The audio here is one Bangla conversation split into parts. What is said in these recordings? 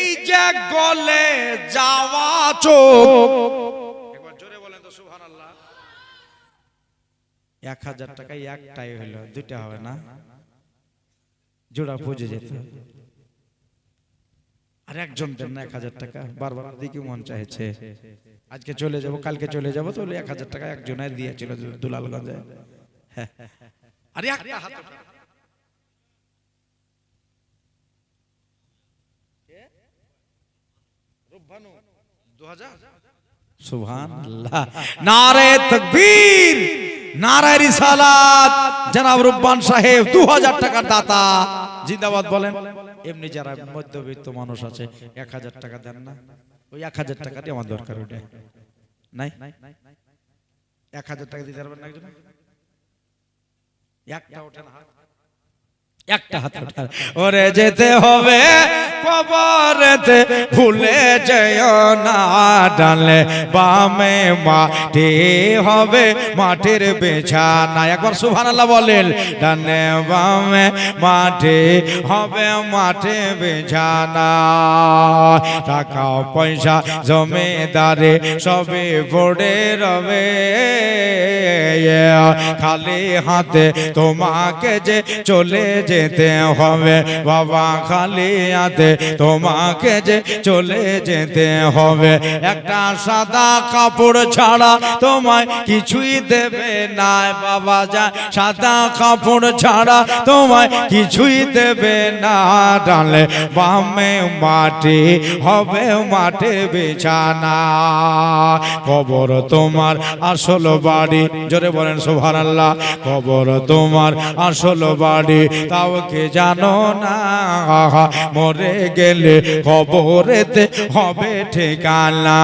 এই যে গলে যাওয়া চোখ। এক হাজার টাকা একটাই হইল, দুইটা হবে না? জোড়া পুজো যেত। আর একজন এক হাজার টাকা, বারবার দিকে মন চাইছে। আজকে চলে যাব, কালকে চলে যাব, তো এক হাজার টাকা একজনের দিয়েছিল দুলালগঞ্জে। হ্যাঁ। আরে একটা হাত ওঠা। সুবহান আল্লাহ নারে তকবীর, নারে রিসালাত। জনাব রুব্বান সাহেব 2000 টাকার দাতা। জিন্দাবাদ বলেন। এমনি যারা মধ্যবিত্ত মানুষ আছে 1000 টাকা দেন না। ওই 1000 টাকাটি আমার দরকার ওটা নাই? 1000 টাকা একটা একটা হাত ওঠান ওরে যেতে হবে কবরেতে ভুলে যেও না ডালে বামে মাটি হবে মাটির বিছানা। একবার সুবহানাল্লাহ বলেন ডানে বামে মাটি হবে মাটি বিছানা। টাকা পয়সা জমিদারে সবে পড়ে রবে। খালি হাতে তোমাকে যে চলে যেতে হবে। বাবা খালি হাতে তোমাকে যে চলে যেতে হবে। একটা সাদা কাপড় ছাড়া তোমায় কিছুই দেবে না বাবা যা। সাদা কাপড় ছাড়া তোমায় কিছুই দেবে না। ডালে বামে মাটি, হবে মাঠে বিছানা। কবর তোমার আসল বাড়ি। জোরে বলেন সোভান আল্লাহ কবর তোমার আসল বাড়ি। তাও কে জানো না, মরে গেলে কবরেতে হবে ঠিকানা।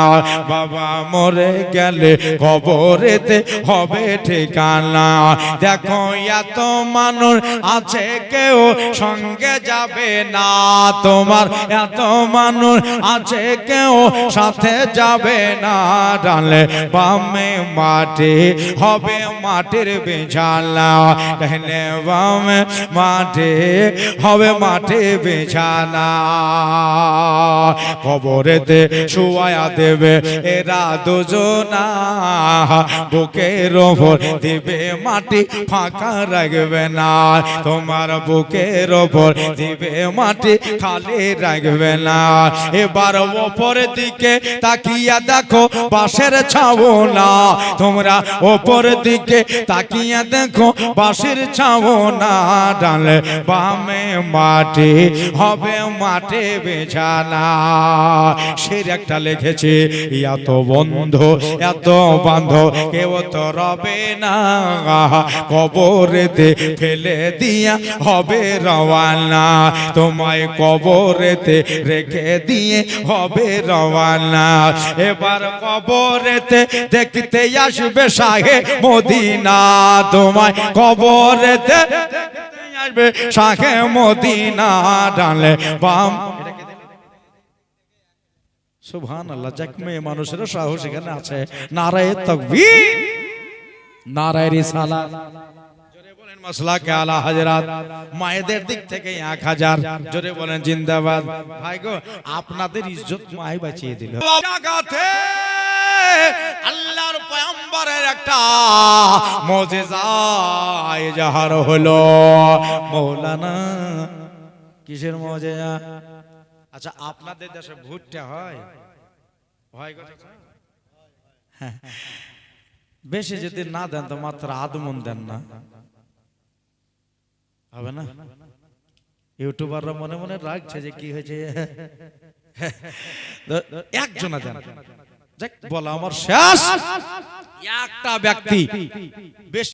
বাবা, মরে গেলে কবরেতে হবে ঠিকানা। দেখো, এত মানুষ আছে, কেউ সঙ্গে যাবে না। তোমার এত মানুষ আছে, কেউ সাথে যাবে না। ডালে বামে মাটি, হবে মাটির বিছানা। বামে মাটি হবে মাটি বিছানা। কবরেতে শুয়ায়া দেবে এরা দুজনা। বুকের ওপর দিবে মাটি, ফাঁকা রাখবে না। তোমার বুকের ওপর দিবে মাটি, খালি রাখবে না। এবার ওপর দিকে তাকিয়া দেখো, বাঁশের ছাবো না তোমরা ওপর দিকে তাকিয়া দেখো, বাঁশের ছাবো না ডালে বামে মাটি হবে মাঠে বেছানা সের একটা লিখেছে, এত বন্ধ, এত বান্ধ, কেউ তো রবে না। কবরেতে ফেলে দিয়া হবে রওয়ানা। তোমায় কবরেতে রেখে দিয়ে হবে রওয়ানা। এবার কবরেতে দেখতে আসবে শাহে মদিনা। তোমায় কবরেতে আসবে শাহে মদিনা ডালে, বাম। সুবহান আল্লাহ যাক মেয়ে মানুষের সাহস এখানে আছে। নারায় তকবীর, নারায় রিসালা মায়েদের দিক থেকে এক হাজার। জোরে বলেন জিন্দাবাদ। ভাই গো, আপনাদের ইজ্জত মাই বাঁচিয়ে দিল। আল্লাহর পয়গম্বরের একটা মুজিজা ইজহার হলো মাওলানা কিসের মুজিজা? আচ্ছা আপনাদের দেশে ভুট্টা হয়? হয়। বেশি যদি না দেন তো মাত্র আদমন দেন না। হবে না? ইউটিউবাররা মনে মনে রাখছে যে কি হয়েছে। একজনা দেন। বলা আমার শেষ। একটা ব্যক্তি বেশ